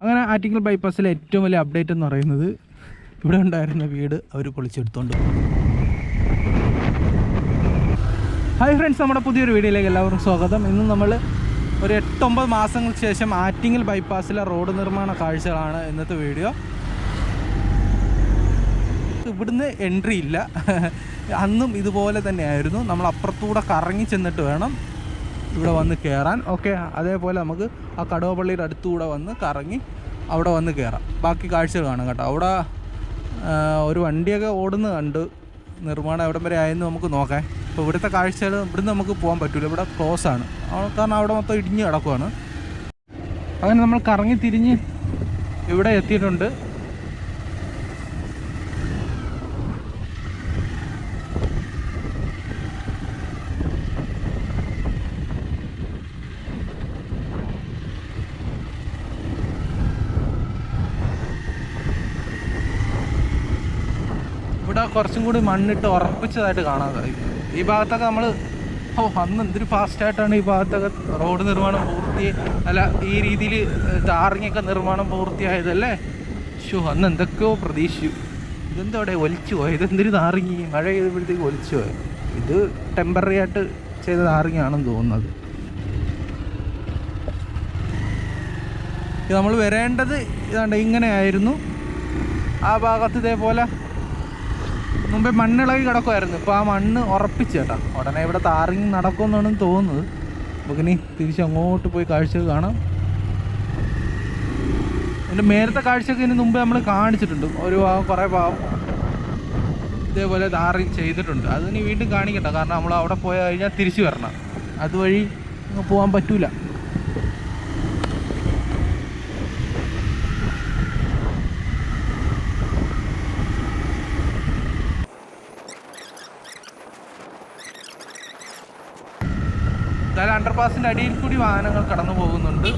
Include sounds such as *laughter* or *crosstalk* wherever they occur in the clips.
അങ്ങനെ ആറ്റിങ്ങൽ ബൈപ്പാസിലെ ഏറ്റവും വലിയ അപ്ഡേറ്റ് എന്ന് പറയുന്നത് ഇവിടെ ഉണ്ടായിരുന്ന വീട് അവർ പൊളിച്ചെടുത്തോണ്ട്. ഹായ് ഫ്രണ്ട്സ് നമ്മുടെ പുതിയൊരു വീഡിയോയിലേക്ക് എല്ലാവർക്കും സ്വാഗതം. ഇന്ന് നമ്മൾ ഒരു എട്ടൊമ്പത് മാസങ്ങൾക്ക് ശേഷം ആറ്റിങ്ങൽ ബൈപ്പാസിലെ റോഡ് നിർമ്മാണ കാഴ്ചകളാണ് ഇന്നത്തെ വീഡിയോ. ഇവിടുന്ന് എൻട്രി ഇല്ല. അന്നും ഇതുപോലെ തന്നെയായിരുന്നു. നമ്മൾ അപ്പുറത്തൂടെ കറങ്ങി ചെന്നിട്ട് വേണം ഇവിടെ വന്ന് കയറാൻ ഓക്കെ അതേപോലെ നമുക്ക് ആ കടവപ്പള്ളിയുടെ അടുത്തുകൂടെ വന്ന് കറങ്ങി അവിടെ വന്ന് കയറാം ബാക്കി കാഴ്ചകൾ കാണാം കേട്ടോ. അവിടെ ഒരു വണ്ടിയൊക്കെ ഓടുന്ന കണ്ട് നിർമ്മാണം എവിടം വരെ ആയെന്ന് നമുക്ക് നോക്കാം. ഇപ്പോൾ ഇവിടുത്തെ കാഴ്ചകൾ ഇവിടുന്ന് നമുക്ക് പോകാൻ പറ്റില്ല ഇവിടെ ക്ലോസ് ആണ്. കാരണം അവിടെ മൊത്തം ഇടിഞ്ഞ് കിടക്കുവാണ്. അങ്ങനെ നമ്മൾ കറങ്ങി തിരിഞ്ഞ് ഇവിടെ എത്തിയിട്ടുണ്ട് ഇവിടെ കുറച്ചും കൂടി മണ്ണിട്ട് ഉറപ്പിച്ചതായിട്ട് കാണാൻ സാധിക്കും ഈ ഭാഗത്തൊക്കെ നമ്മൾ ഓ അന്ന് എന്തൊരു ഫാസ്റ്റായിട്ടാണ് ഈ ഭാഗത്തൊക്കെ റോഡ് നിർമ്മാണം പൂർത്തി അല്ല ഈ രീതിയിൽ ടാറിങ്ങൊക്കെ നിർമ്മാണം പൂർത്തിയായതല്ലേ? ഷോ അന്ന് എന്തൊക്കെയോ പ്രതീക്ഷിച്ചു ഇതെന്തോടെ ഒലിച്ചു പോയത് ഇതെന്തൊരു താറിങ്ങി മഴ ചെയ്തപ്പോഴത്തേക്ക് ഒലിച്ചു പോയത് ഇത് ടെമ്പററി ആയിട്ട് ചെയ്ത താറിങ്ങാണെന്ന് തോന്നുന്നത്. നമ്മൾ വരേണ്ടത് ഇതാണ്ട് ഇങ്ങനെയായിരുന്നു. ആ ഭാഗത്ത് ഇതേപോലെ മുമ്പേ മണ്ണിളകി കിടക്കുമായിരുന്നു ഇപ്പോൾ ആ മണ്ണ് ഉറപ്പിച്ച് കേട്ടോ. ഉടനെ ഇവിടെ താറിങ് നടക്കുമെന്നാണ് തോന്നുന്നത്. നമുക്കിനി തിരിച്ച് അങ്ങോട്ട് പോയി കാഴ്ചകൾ കാണാം. എന്റെ മേലത്തെ കാഴ്ചയൊക്കെ ഇതിന് മുമ്പേ നമ്മൾ കാണിച്ചിട്ടുണ്ട്. ഒരു ഭാഗം കുറേ ഭാഗം ഇതേപോലെ താറിങ് ചെയ്തിട്ടുണ്ട്. അതിനി വീണ്ടും കാണിക്കണ്ട. കാരണം നമ്മൾ അവിടെ പോയി കഴിഞ്ഞാൽ തിരിച്ചു വരണം. അതുവഴി പോകാൻ പറ്റൂല. അണ്ടർപാസിന്റെ അടിയിൽ കൂടി വാഹനങ്ങൾ കടന്നു പോകുന്നുണ്ട്.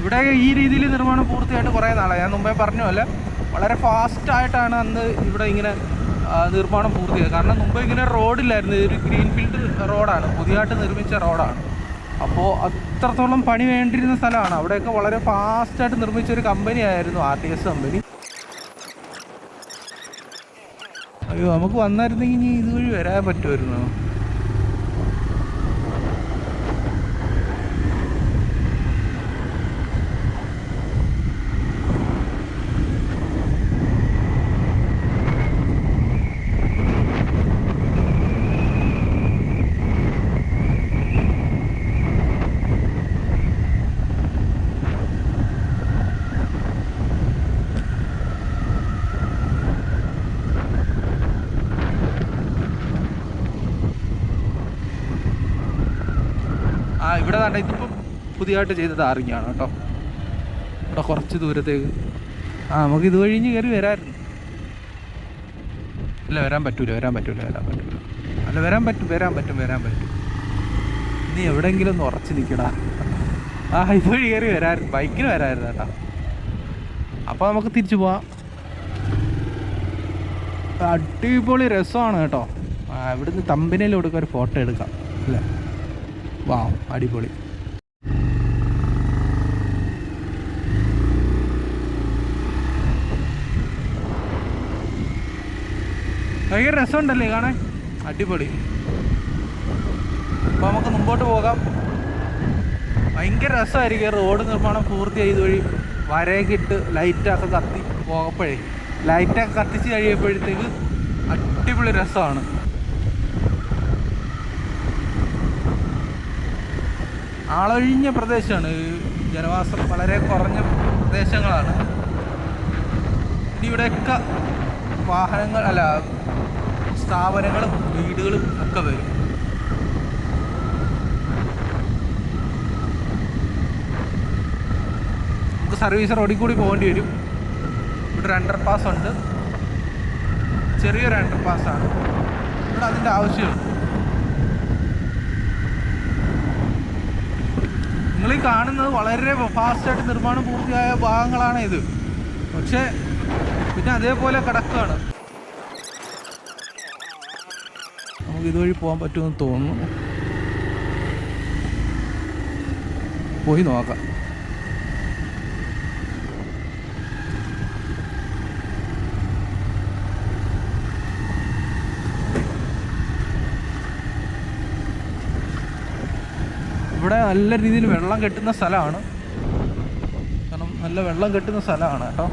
ഇവിടെ ഈ രീതിയിൽ നിർമ്മാണം പൂർത്തിയായിട്ട് കുറേ നാളായി. ഞാൻ മുമ്പേ പറഞ്ഞ പോലെ വളരെ ഫാസ്റ്റായിട്ടാണ് അന്ന് ഇവിടെ ഇങ്ങനെ നിർമ്മാണം പൂർത്തിയായത്. കാരണം മുമ്പ് ഇങ്ങനെ റോഡില്ലായിരുന്നു. ഇതൊരു ഗ്രീൻഫീൽഡ് റോഡാണ്. പുതിയതായിട്ട് നിർമ്മിച്ച റോഡാണ്. അപ്പോൾ അത്രത്തോളം പണി വേണ്ടിയിരുന്ന സ്ഥലമാണ്. അവിടെയൊക്കെ വളരെ ഫാസ്റ്റായിട്ട് നിർമ്മിച്ച ഒരു കമ്പനിയായിരുന്നു ആർ ടി എസ് കമ്പനി അയ്യോ നമുക്ക് വന്നായിരുന്നെങ്കിൽ ഇനി ഇതുവഴി വരാൻ പറ്റുമായിരുന്നു? ആ ഇതിപ്പം പുതിയതായിട്ട് ചെയ്ത ടാറിങ്ങാണ് കേട്ടോ. ഇവിടെ കുറച്ച് ദൂരത്തേക്ക്. ആ നമുക്ക് ഇത് കഴിഞ്ഞ് കയറി വരാമായിരുന്നു. ഇല്ല വരാൻ പറ്റൂല വരാൻ പറ്റൂല വരാൻ പറ്റൂല. അല്ല വരാൻ പറ്റും വരാൻ പറ്റും വരാൻ പറ്റും. നീ എവിടെയെങ്കിലും ഒന്ന് ഉറച്ചു നിൽക്കടാ. ആ ഇതുവഴി കയറി വരാമായിരുന്നു. ബൈക്കിന് വരാമായിരുന്നു കേട്ടോ. അപ്പോൾ നമുക്ക് തിരിച്ചു പോവാം. അടിപൊളി രസമാണ് കേട്ടോ. ഇവിടുന്ന് തമ്പിനയിൽ കൊടുക്കാൻ ഒരു ഫോട്ടോ എടുക്കാം അല്ലേ? വാ അടിപൊളി. ഭയങ്കര രസമുണ്ടല്ലേ കാണാൻ? അടിപൊളി. അപ്പോൾ നമുക്ക് മുമ്പോട്ട് പോകാം. ഭയങ്കര രസമായിരിക്കും റോഡ് നിർമ്മാണം പൂർത്തിയായി ഇതുവഴി വരയൊക്കെ ലൈറ്റൊക്കെ കത്തി പോകപ്പോഴേ. ലൈറ്റൊക്കെ കത്തിച്ച് കഴിയുമ്പോഴത്തേക്ക് അടിപൊളി രസമാണ്. ആളൊഴിഞ്ഞ പ്രദേശമാണ്. ജനവാസം വളരെ കുറഞ്ഞ പ്രദേശങ്ങളാണ്. ഇവിടെയൊക്കെ വാഹനങ്ങൾ അല്ല സ്ഥാപനങ്ങളും വീടുകളും ഒക്കെ വരും. നമുക്ക് സർവീസ് റോഡിൽ കൂടി പോകേണ്ടി വരും. ഇവിടെ അണ്ടർ പാസ് ഉണ്ട്. ചെറിയൊരു അണ്ടർ പാസ്സാണ് ഇവിടെ അതിന്റെ ആവശ്യമുണ്ട്. നിങ്ങൾ ഈ കാണുന്നത് വളരെ ഫാസ്റ്റായിട്ട് നിർമ്മാണം പൂർത്തിയായ ഭാഗങ്ങളാണ് ഇത്. പക്ഷെ പിന്നെ അതേപോലെ കിടക്കുകയാണ് നമുക്ക് ഇതുവഴി പോകാൻ പറ്റുമെന്ന് തോന്നുന്നു. പോയി നോക്കാം. ഇവിടെ നല്ല രീതിയിൽ വെള്ളം കെട്ടുന്ന സ്ഥലമാണ്. കാരണം നല്ല വെള്ളം കെട്ടുന്ന സ്ഥലമാണ് കേട്ടോ.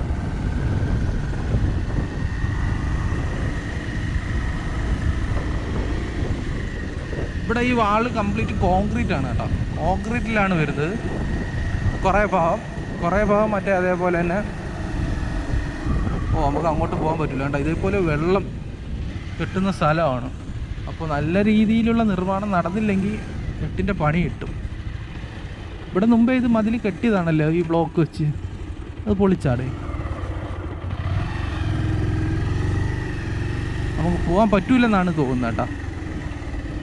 ഇവിടെ ഈ വാൾ കംപ്ലീറ്റ് കോൺക്രീറ്റ് ആണ് കേട്ടോ. കോൺക്രീറ്റിലാണ് വരുന്നത്. കുറേ ഭാഗം കുറേ ഭാഗം മറ്റേ അതേപോലെ തന്നെ. ഓ നമുക്ക് അങ്ങോട്ട് പോകാൻ പറ്റില്ല കേട്ടോ. ഇതേപോലെ വെള്ളം കെട്ടുന്ന സ്ഥലമാണ്. അപ്പോൾ നല്ല രീതിയിലുള്ള നിർമ്മാണം നടന്നില്ലെങ്കിൽ കെട്ടിന്റെ പണി കിട്ടും. ഇവിടെ മുമ്പേ ഇത് മതിൽ കെട്ടിയതാണല്ലോ ഈ ബ്ലോക്ക് വെച്ച്. അത് പൊളിച്ചാടേ. നമുക്ക് പോകാൻ പറ്റൂലെന്നാണ് തോന്നുന്നത് കേട്ടോ.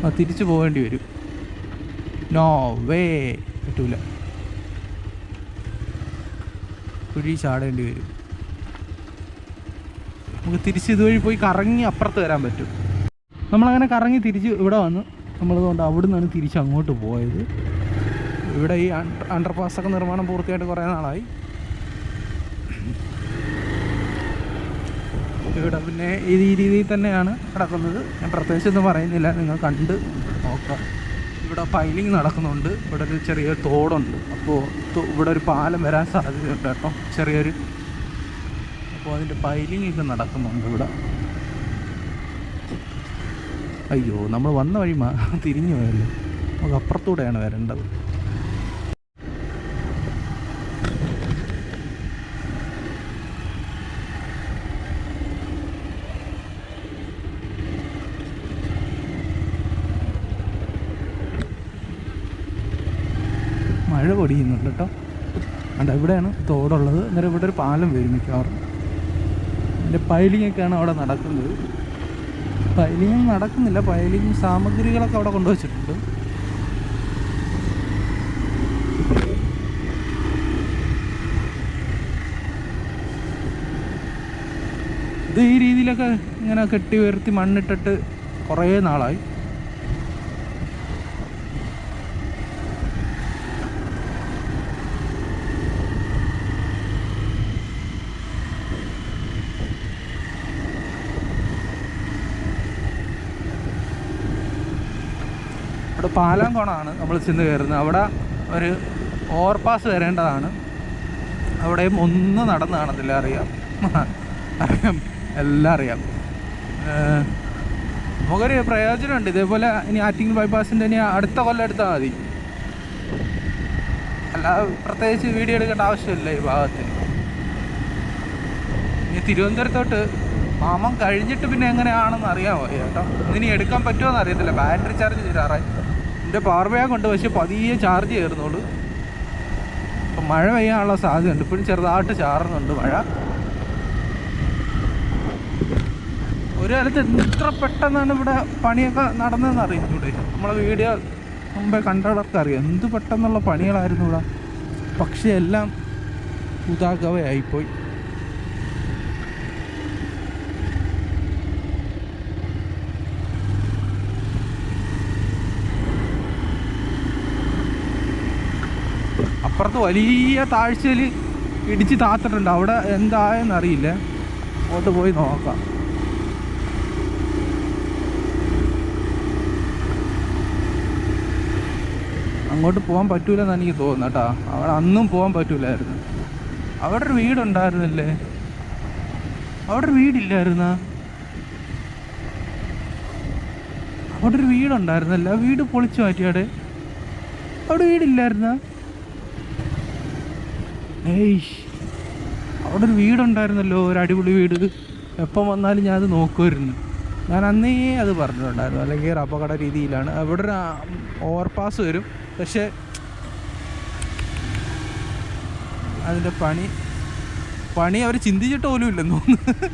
ആ തിരിച്ചു പോകേണ്ടി വരും. നോ വേ പറ്റൂല. കുഴി ചാടേണ്ടി വരും. നമുക്ക് തിരിച്ച് ഇതുവഴി പോയി കറങ്ങി അപ്പുറത്ത് വരാൻ പറ്റും. നമ്മളങ്ങനെ കറങ്ങി തിരിച്ച് ഇവിടെ വന്ന് നമ്മളതുകൊണ്ട് അവിടെ നിന്നാണ് തിരിച്ച് അങ്ങോട്ട് പോയത്. ഇവിടെ ഈ അണ്ടർ ഒക്കെ നിർമ്മാണം പൂർത്തിയായിട്ട് കുറേ നാളായി. ഇവിടെ പിന്നെ ഈ രീതിയിൽ തന്നെയാണ് കിടക്കുന്നത് ഞാൻ പ്രത്യേകിച്ചൊന്നും പറയുന്നില്ല. നിങ്ങൾ കണ്ട് നോക്കാം. ഇവിടെ പൈലിംഗ് നടക്കുന്നുണ്ട്. ഇവിടെ ഒരു ചെറിയ തോടുണ്ട്. അപ്പോൾ ഇവിടെ ഒരു പാലം വരാൻ സാധ്യതയുണ്ട് കേട്ടോ. ചെറിയൊരു അപ്പോൾ അതിന്റെ പൈലിംഗ് ഒക്കെ നടക്കുന്നുണ്ട് ഇവിടെ. അയ്യോ നമ്മൾ വന്ന വഴി തിരിഞ്ഞു പോയല്ലോ? നമുക്ക് അപ്പുറത്തൂടെയാണ് വരേണ്ടത്. മഴ ചെയ്യുന്നുണ്ട് കേട്ടോ. അണ്ട ഇവിടെയാണ് തോടുള്ളത്. അന്നേരം ഇവിടെ ഒരു പാലം വരും മിക്കവാറും. അതിന്റെ പൈലിംഗ് ഒക്കെയാണ് അവിടെ നടക്കുന്നത്. പൈലിംഗ് നടക്കുന്നില്ല. പൈലിംഗ് സാമഗ്രികളൊക്കെ അവിടെ കൊണ്ടുവച്ചിട്ടുണ്ട്. ഇത് ഈ രീതിയിലൊക്കെ ഇങ്ങനെ കെട്ടി ഉയർത്തി മണ്ണിട്ടിട്ട് കുറേ നാളായി. അവിടെ പാലാങ്കോണാണ് നമ്മൾ ചെന്ന് കയറുന്നത്. അവിടെ ഒരു ഓവർപാസ് വരേണ്ടതാണ്. അവിടെയും ഒന്നും നടന്നാണെന്നില്ല അറിയാം. *laughs* അറിയാം. എല്ലാം അറിയാം. നമുക്കൊരു പ്രയോജനമുണ്ട്. ഇതേപോലെ ഇനി ആറ്റിങ്ങൽ ബൈപ്പാസിന്റെ ഇനി അടുത്ത കൊല്ലം എടുത്താൽ മതി. അല്ല പ്രത്യേകിച്ച് വീഡിയോ എടുക്കേണ്ട ആവശ്യമില്ല ഈ ഭാഗത്തിന് ഇനി തിരുവനന്തപുരത്തോട്ട് മാമം കഴിഞ്ഞിട്ട് പിന്നെ എങ്ങനെയാണെന്ന് അറിയാമോ? ചേട്ടാ ഇനി എടുക്കാൻ പറ്റുമോ അറിയത്തില്ല. ബാറ്ററി ചാർജ് തീരാറായി എന്റെ പവർ ബാങ്ക് ഉണ്ട് പക്ഷെ പതിയെ ചാർജ് ചെയ്യുന്നുള്ളൂ അപ്പം മഴ പെയ്യാനുള്ള സാധ്യതയുണ്ട്. ഇപ്പോഴും ചെറുതായിട്ട് ചാറുന്നുണ്ട് മഴ. ഒരു കാലത്ത് എത്ര പെട്ടെന്നാണ് ഇവിടെ പണിയൊക്കെ നടന്നതെന്ന് അറിയുന്നൂടെ നമ്മളെ വീഡിയോ മുമ്പേ കണ്ടവർക്ക് അറിയാം. എന്ത് പെട്ടെന്നുള്ള പണികളായിരുന്നു ഇവിടെ. പക്ഷേ എല്ലാം ഉദാഗവയായിപ്പോയി അപ്പുറത്ത് വലിയ താഴ്ചയിൽ ഇടിച്ച് താത്തിട്ടുണ്ട്. അവിടെ എന്തായെന്ന് അറിയില്ല. അങ്ങോട്ട് പോയി നോക്കാം. അങ്ങോട്ട് പോകാൻ പറ്റൂലെന്ന് എനിക്ക് തോന്നുന്നു കേട്ടോ. അവിടെ അന്നും പോകാൻ പറ്റൂലായിരുന്നു. അവിടെ ഒരു വീടുണ്ടായിരുന്നില്ലേ? അവിടെ ഒരു വീടില്ലായിരുന്ന? അവിടെ ഒരു വീടുണ്ടായിരുന്നല്ല? വീട് പൊളിച്ചു മാറ്റിയാടെ? അവിടെ വീടില്ലായിരുന്ന? ഏയ് അവിടെ ഒരു വീടുണ്ടായിരുന്നല്ലോ ഒരു അടിപൊളി വീട്. എപ്പം വന്നാലും ഞാൻ നോക്കുമായിരുന്നു. ഞാൻ അന്നേ അത് പറഞ്ഞിട്ടുണ്ടായിരുന്നു അല്ലെങ്കിൽ അപകട രീതിയിലാണ്. അവിടെ ഒരു ഓവർപാസ് വരും. പക്ഷേ അതിന്റെ പണി പണി അവർ ചിന്തിച്ചിട്ട് പോലും ഇല്ലെന്ന് തോന്നുന്നു.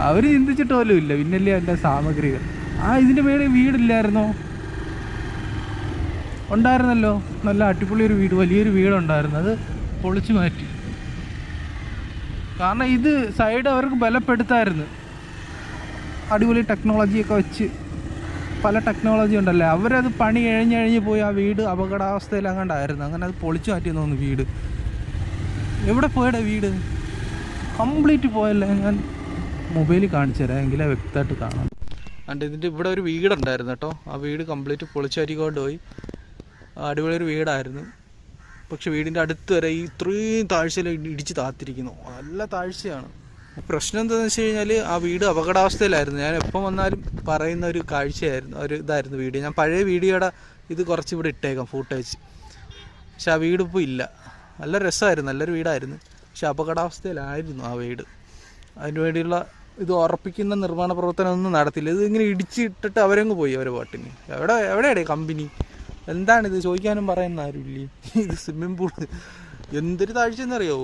അവർ ചിന്തിച്ചിട്ട് പോലും ഇല്ല പിന്നല്ലേ അതിന്റെ സാമഗ്രികൾ. ആ ഇതിന്റെ മേളിൽ വീടില്ലായിരുന്നോ? ഉണ്ടായിരുന്നല്ലോ. നല്ല അടിപൊളി ഒരു വീട് വലിയൊരു വീടുണ്ടായിരുന്നു. അത് പൊളിച്ചു മാറ്റി. കാരണം ഇത് സൈഡ് അവർക്ക് ബലപ്പെടുത്തായിരുന്നു. അടിപൊളി ടെക്നോളജിയൊക്കെ വെച്ച് പല ടെക്നോളജി ഉണ്ടല്ലേ? അവരത് പണി കഴിഞ്ഞ് കഴിഞ്ഞ് പോയി ആ വീട് അപകടാവസ്ഥയിൽ അങ്ങോട്ടായിരുന്നു അങ്ങനെ അത് പൊളിച്ചു മാറ്റിയെന്ന് തോന്നുന്നു വീട്. എവിടെ പോയടെ വീട്? കംപ്ലീറ്റ് പോയല്ലേ? ഞാൻ മൊബൈലിൽ കാണിച്ചു തരാം. എങ്കിലേ വ്യക്തമായിട്ട് കാണാം. അണ്ട് ഇതിന്റെ ഇവിടെ ഒരു വീടുണ്ടായിരുന്നു കേട്ടോ. ആ വീട് കംപ്ലീറ്റ് പൊളിച്ചാരിക്കൊണ്ട് പോയി. അടിപൊളി ഒരു വീടായിരുന്നു. പക്ഷെ വീടിന്റെ അടുത്ത് വരെ ഈ ഇത്രയും താഴ്ചയിൽ ഇടിച്ച് താത്തിരിക്കുന്നു. നല്ല താഴ്ചയാണ്. പ്രശ്നം എന്താണെന്ന് വെച്ച് കഴിഞ്ഞാൽ ആ വീട് അപകടാവസ്ഥയിലായിരുന്നു. ഞാൻ എപ്പം വന്നാലും പറയുന്ന ഒരു കാഴ്ചയായിരുന്നു ഒരു ഇതായിരുന്നു വീഡിയോ ഞാൻ പഴയ വീഡിയോയുടെ ഇത് കുറച്ച് ഇവിടെ ഇട്ടേക്കാം ഫൂട്ടേജ് പക്ഷെ ആ വീട് ഇപ്പോൾ ഇല്ല. നല്ല രസമായിരുന്നു നല്ലൊരു വീടായിരുന്നു. പക്ഷെ അപകടാവസ്ഥയിലായിരുന്നു ആ വീട്. അതിന് വേണ്ടിയുള്ള ഇത് ഉറപ്പിക്കുന്ന നിർമ്മാണ പ്രവർത്തനം ഒന്നും നടത്തില്ല. ഇത് ഇങ്ങനെ ഇടിച്ചിട്ടിട്ട് അവരങ്ങ് പോയി അവരെ പാട്ടിന്. എവിടെ എവിടെയാണ് കമ്പനി? എന്താണിത്? ചോദിക്കാനും പറയുന്ന ആരുമില്ല? ഇത് സ്വിമ്മിംഗ് പൂൾ എന്തൊരു താഴ്ച എന്നറിയോ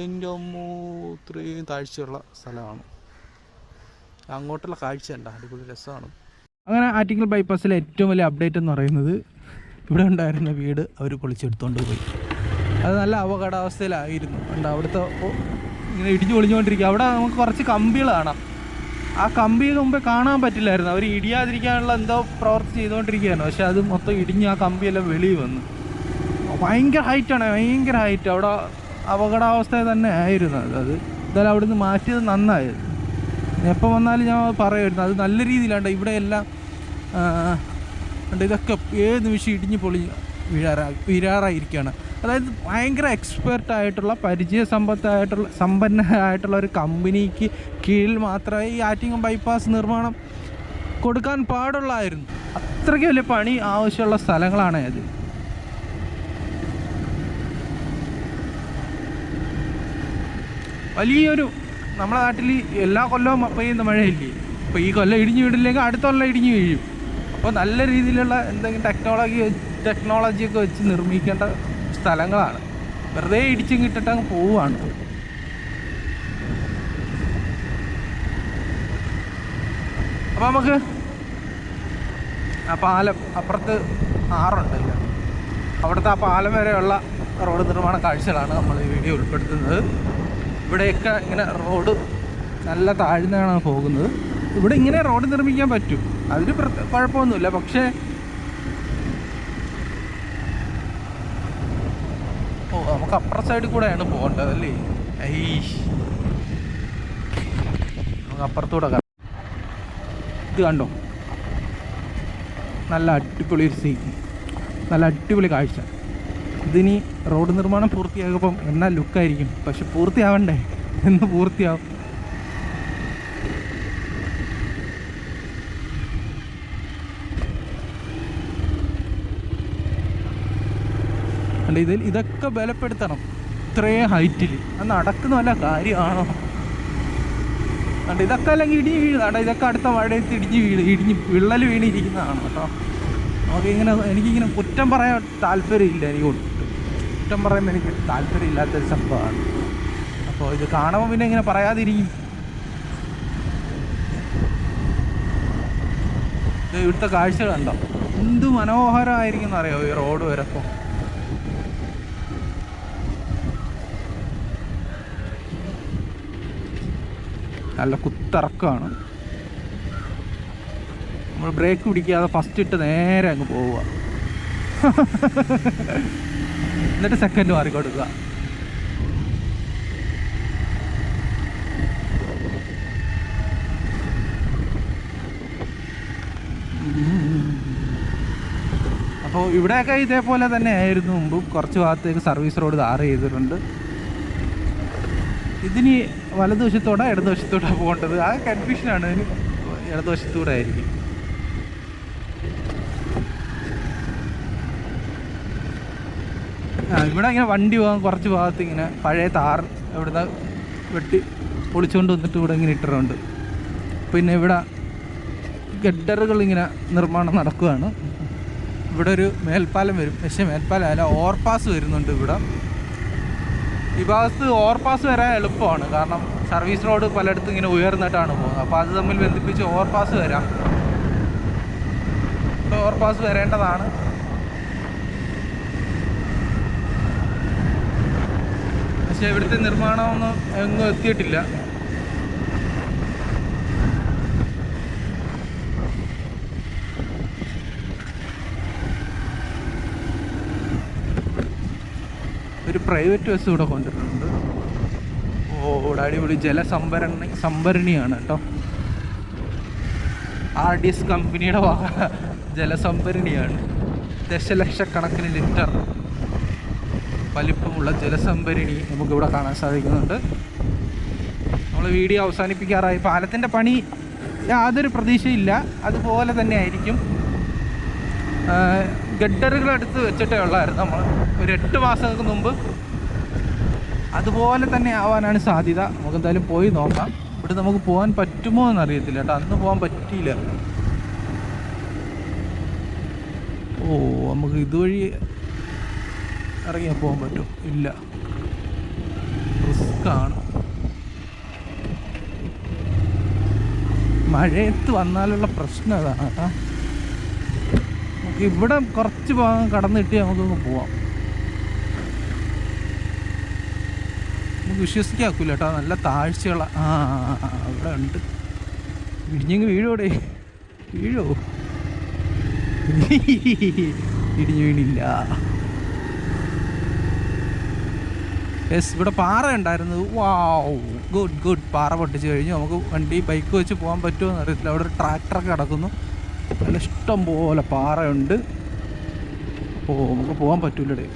എന്റെ അമ്മോ ഇത്രയും താഴ്ചയുള്ള സ്ഥലമാണ്. അങ്ങോട്ടുള്ള കാഴ്ച ഉണ്ട് അടിപൊളി രസമാണ്. അങ്ങനെ ആറ്റിങ്ങൽ ബൈപ്പാസിലെ ഏറ്റവും വലിയ അപ്ഡേറ്റ് എന്ന് പറയുന്നത് ഇവിടെ ഉണ്ടായിരുന്ന വീട് അവർ പൊളിച്ചെടുത്തുകൊണ്ട് പോയി. അത് നല്ല അപകടാവസ്ഥയിലായിരുന്നു അവിടുത്തെ ഇങ്ങനെ ഇടിഞ്ഞു പൊളിഞ്ഞുകൊണ്ടിരിക്കുക. അവിടെ നമുക്ക് കുറച്ച് കമ്പികൾ കാണാം. ആ കമ്പി മുമ്പേ കാണാൻ പറ്റില്ലായിരുന്നു. അവർ ഇടിയാതിരിക്കാനുള്ള എന്തോ പ്രവർത്തി ചെയ്തുകൊണ്ടിരിക്കുകയായിരുന്നു. പക്ഷെ അത് മൊത്തം ഇടിഞ്ഞ് ആ കമ്പിയെല്ലാം വെളി വന്നു. ഭയങ്കര ഹൈറ്റാണ് ഭയങ്കര ഹൈറ്റ് അവിടെ അപകടാവസ്ഥ തന്നെ ആയിരുന്നു. അത് അത് എന്തായാലും നിന്ന് മാറ്റിയത് നന്നായത് എപ്പോൾ വന്നാലും ഞാൻ പറയുമായിരുന്നു. അത് നല്ല രീതിയിലാണ്ട് ഇവിടെ എല്ലാം ഇതൊക്കെ ഏത് നിമിഷം ഇടിഞ്ഞ് പൊളി വീഴാറാ വീഴാറായിരിക്കുകയാണ് അതായത് ഭയങ്കര എക്സ്പെർട്ട് ആയിട്ടുള്ള പരിചയസമ്പത്തായിട്ടുള്ള സമ്പന്നമായിട്ടുള്ള ഒരു കമ്പനിക്ക് കീഴിൽ മാത്രമേ ഈ ആറ്റിങ്ങം ബൈപ്പാസ് നിർമ്മാണം കൊടുക്കാൻ പാടുള്ളായിരുന്നു. അത്രയ്ക്ക് വലിയ പണി ആവശ്യമുള്ള സ്ഥലങ്ങളാണ് അത്. വലിയൊരു നമ്മുടെ നാട്ടിൽ എല്ലാ കൊല്ലവും പെയ്യുന്ന മഴയില്ലേ അപ്പോൾ ഈ കൊല്ലം ഇടിഞ്ഞു വീടില്ലെങ്കിൽ അടുത്ത കൊല്ലം ഇടിഞ്ഞു വീഴും. അപ്പോൾ നല്ല രീതിയിലുള്ള എന്തെങ്കിലും ടെക്നോളജി ടെക്നോളജിയൊക്കെ വെച്ച് നിർമ്മിക്കേണ്ട സ്ഥലങ്ങളാണ്. വെറുതെ ഇടിച്ചും കിട്ടിട്ട് അങ്ങ് പോവുകയാണ് അപ്പോൾ നമുക്ക് ആ പാലം അപ്പുറത്ത് ആറുണ്ടല്ലോ. അവിടുത്തെ ആ പാലം വരെയുള്ള റോഡ് നിർമ്മാണ കാഴ്ചകളാണ് നമ്മൾ ഈ വീഡിയോ ഉൾപ്പെടുത്തുന്നത്. ഇവിടെയൊക്കെ ഇങ്ങനെ റോഡ് നല്ല താഴ്ന്നാണ് പോകുന്നത്? ഇവിടെ ഇങ്ങനെ റോഡ് നിർമ്മിക്കാൻ പറ്റും. അതിന് കുഴപ്പമൊന്നുമില്ല. പക്ഷേ നമുക്ക് അപ്പുറ സൈഡിൽ കൂടെയാണ് പോകേണ്ടത് അല്ലേ? ഐ നമുക്ക് അപ്പുറത്തൂടെ ഇത് കണ്ടോ? നല്ല അടിപൊളി ഒരു സീൻ നല്ല അടിപൊളി കാഴ്ച. ഇതിനി റോഡ് നിർമ്മാണം പൂർത്തിയാകുമ്പം എന്നാ ലുക്കായിരിക്കും പക്ഷെ പൂർത്തിയാവണ്ടേ? എന്ന് പൂർത്തിയാവും. അല്ല ഇതിൽ ഇതൊക്കെ ബലപ്പെടുത്തണം. ഇത്രയും ഹൈറ്റിൽ. അത് നടക്കുന്ന വല്ല കാര്യമാണോ? അണ്ട് ഇതൊക്കെ അല്ലെങ്കിൽ ഇടിഞ്ഞ് വീഴുന്നതാണ് ഇതൊക്കെ അടുത്ത മഴയത്ത് ഇടിഞ്ഞ് വീണ് ഇടിഞ്ഞ് വിള്ളൽ വീണിരിക്കുന്നതാണ് കേട്ടോ. നമുക്കിങ്ങനെ എനിക്കിങ്ങനെ കുറ്റം പറയാൻ താല്പര്യമില്ല എനിക്ക് കുറ്റം പറയുമ്പോൾ എനിക്ക് താല്പര്യമില്ലാത്തൊരു സംഭവമാണ്. അപ്പോൾ ഇത് കാണുമ്പോൾ പിന്നെ ഇങ്ങനെ പറയാതിരിക്കും. ഇവിടുത്തെ കാഴ്ചകളുണ്ടോ എന്ത് മനോഹരമായിരിക്കും എന്നറിയോ ഈ റോഡ് വരപ്പോൾ നല്ല കുത്തിറക്കമാണ്. നമ്മൾ ബ്രേക്ക് പിടിക്കാതെ ഫസ്റ്റ് ഇട്ട് നേരെ അങ്ങ് പോവുക. എന്നിട്ട് സെക്കൻഡ് മാറി കൊടുക്കുക അപ്പോൾ ഇവിടെയൊക്കെ ഇതേപോലെ തന്നെ ആയിരുന്നു മുമ്പും കുറച്ച് ഭാഗത്തേക്ക് സർവീസ് റോഡ് ധാറ് ചെയ്തിട്ടുണ്ട്. ഇതിന് വലതുവശത്തോടെ ഇടതുവശത്തോടെ പോകേണ്ടത്. ആ കൺഫ്യൂഷനാണ് ഇടതുവശത്തൂടെ ആയിരിക്കും ആ ഇവിടെ ഇങ്ങനെ വണ്ടി പോകാൻ കുറച്ച് ഭാഗത്ത് ഇങ്ങനെ പഴയ താർ ഇവിടുന്ന് വെട്ടി പൊളിച്ചുകൊണ്ട് വന്നിട്ട് ഇവിടെ ഇങ്ങനെ ഇട്ടിട്ടുണ്ട്. പിന്നെ ഇവിടെ ഗഡറുകൾ ഇങ്ങനെ നിർമ്മാണം നടക്കുകയാണ് ഇവിടെ ഒരു മേൽപ്പാലം വരും. പക്ഷേ മേൽപ്പാലം അല്ല ഓവർപാസ് വരുന്നുണ്ട് ഇവിടെ. ഈ ഭാഗത്ത് ഓവർപാസ് വരാൻ എളുപ്പമാണ്. കാരണം സർവീസ് റോഡ് പലയിടത്തും ഇങ്ങനെ ഉയർന്നിട്ടാണ് പോകുന്നത്. അപ്പോൾ അത് തമ്മിൽ ബന്ധിപ്പിച്ച് ഓവർപാസ് വരാം. ഓവർപാസ് വരേണ്ടതാണ്. പക്ഷേ ഇവിടുത്തെ നിർമ്മാണമൊന്നും എങ്ങും എത്തിയിട്ടില്ല. പ്രൈവറ്റ് ബസ് ഇവിടെ കൊണ്ടിട്ടുണ്ട് ഓ ഇവിടെ അടിപൊളി ജലസംഭരണി സംഭരണിയാണ് കേട്ടോ. ആർ ഡി എസ് കമ്പനിയുടെ ജലസംഭരണിയാണ്. ദശലക്ഷക്കണക്കിന് ലിറ്റർ വലിപ്പമുള്ള ജലസംഭരണി നമുക്കിവിടെ കാണാൻ സാധിക്കുന്നുണ്ട്. നമ്മൾ വീഡിയോ അവസാനിപ്പിക്കാറായി. പാലത്തിന്റെ പണി യാതൊരു പ്രതീക്ഷയില്ല. അതുപോലെ തന്നെ ആയിരിക്കും. എടുത്ത് വെച്ചിട്ടേ ഉള്ളായിരുന്നു നമ്മൾ ഒരു എട്ട് മാസങ്ങൾക്ക് മുമ്പ്. അതുപോലെ തന്നെ ആവാനാണ് സാധ്യത. നമുക്ക് എന്തായാലും പോയി നോക്കാം. ഇവിടെ നമുക്ക് പോകാൻ പറ്റുമോ എന്നറിയത്തില്ല കേട്ടോ. അന്ന് പോകാൻ പറ്റിയില്ല. ഓ നമുക്ക് ഇതുവഴി ഇറങ്ങിയാൽ പോകാൻ പറ്റും. ഇല്ല. റിസ്ക്കാണ് മഴയത്ത് വന്നാലുള്ള പ്രശ്നം അതാണ്. കേട്ടോ ഇവിടെ കുറച്ച് ഭാഗം കടന്നു കിട്ടി നമുക്കൊന്ന് പോവാം. നമുക്ക് വിശ്വസിക്കാക്കൂല കേട്ടോ. നല്ല താഴ്ചയുള്ള ആ അവിടെ ഉണ്ട്. ഇടിഞ്ഞെങ്കിൽ വീഴോടെ വീഴോ? ഇടിഞ്ഞു വീണില്ല. യെസ് ഇവിടെ പാറ ഉണ്ടായിരുന്നു വാവ്. Good good. പാറ പൊട്ടിച്ച് കഴിഞ്ഞു. നമുക്ക് വണ്ടി ബൈക്ക് വെച്ച് പോകാൻ പറ്റുമോ എന്നറിയത്തില്ല. അവിടെ ഒരു ട്രാക്ടറൊക്കെ കിടക്കുന്നു. നല്ല ഇഷ്ടം പോലെ പാറയുണ്ട്. ഓ നമുക്ക് പോകാൻ പറ്റൂലടേ.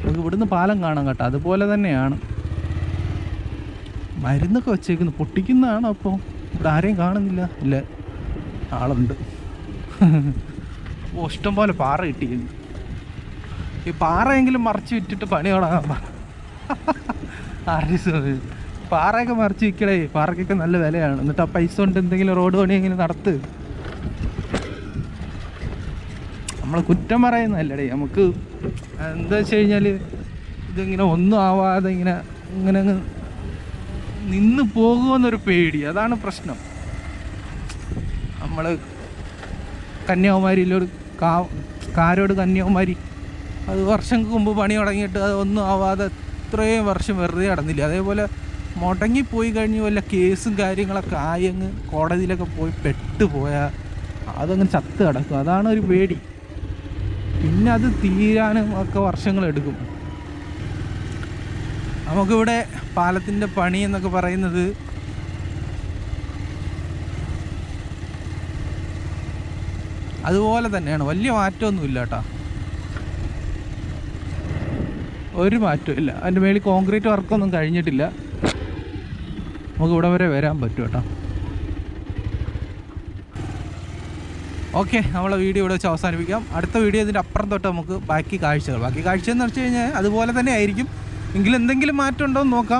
നമുക്ക് ഇവിടുന്ന് പാലം കാണാൻ കേട്ടോ. അതുപോലെ തന്നെയാണ്. മരുന്നൊക്കെ വെച്ചേക്കുന്നു. പൊട്ടിക്കുന്നതാണോ അപ്പോൾ ഇവിടെ ആരെയും കാണുന്നില്ല. ഇല്ല. ആളുണ്ട്. *laughs* ഓ ഇഷ്ടം പോലെ പാറ കിട്ടിയിരുന്നു ഈ പാറയെങ്കിലും മറച്ചു വിറ്റിട്ട് പണി തുടങ്ങാൻ പാറയൊക്കെ മറിച്ച് വിൽക്കടേ പാറയ്ക്കൊക്കെ നല്ല വിലയാണ്. എന്നിട്ട് ആ പൈസ കൊണ്ട് എന്തെങ്കിലും റോഡ് പണിയെങ്കിലും നടത്ത്? നമ്മൾ കുറ്റം പറയുന്നതല്ലടേ നമുക്ക് എന്താ വെച്ച് കഴിഞ്ഞാൽ ഇതിങ്ങനെ ഒന്നും ആവാതെ ഇങ്ങനെ ഇങ്ങനെ അങ്ങ് നിന്ന് പോകുമെന്നൊരു പേടി. അതാണ് പ്രശ്നം. നമ്മൾ കന്യാകുമാരിയിലൊരു കാ കാരോട് കന്യാകുമാരി അത് വർഷങ്ങൾക്ക് മുമ്പ് പണി തുടങ്ങിയിട്ട് അത് ഒന്നും ആവാതെ ഇത്രയും വർഷം വെറുതെ നടന്നില്ല? അതേപോലെ മുടങ്ങിപ്പോയി കഴിഞ്ഞ് വല്ല കേസും കാര്യങ്ങളൊക്കെ ആയങ്ങ് കോടതിയിലൊക്കെ പോയി പെട്ടുപോയാൽ അതങ്ങ് ചത്ത് കിടക്കും. അതാണ് ഒരു പേടി. പിന്നെ അത് തീരാനും ഒക്കെ വർഷങ്ങളെടുക്കും. നമുക്കിവിടെ പാലത്തിന്റെ പണി എന്നൊക്കെ പറയുന്നത് അതുപോലെ തന്നെയാണ്. വലിയ മാറ്റമൊന്നുമില്ല കേട്ടോ. ഒരു മാറ്റവും ഇല്ല. അതിന്റെ മേളിൽ കോൺക്രീറ്റ് വർക്കൊന്നും കഴിഞ്ഞിട്ടില്ല. നമുക്ക് ഇവിടെ വരെ വരാൻ പറ്റും കേട്ടോ. ഓക്കെ നമ്മളെ വീഡിയോ ഇവിടെ വെച്ച് അവസാനിപ്പിക്കാം. അടുത്ത വീഡിയോ ഇതിന്റെ അപ്പുറം തൊട്ട് നമുക്ക് ബാക്കി കാഴ്ചകൾ. ബാക്കി കാഴ്ച എന്ന് വെച്ച് കഴിഞ്ഞാൽ അതുപോലെ തന്നെ ആയിരിക്കും. എങ്കിലും എന്തെങ്കിലും മാറ്റം ഉണ്ടോ എന്ന് നോക്കാം.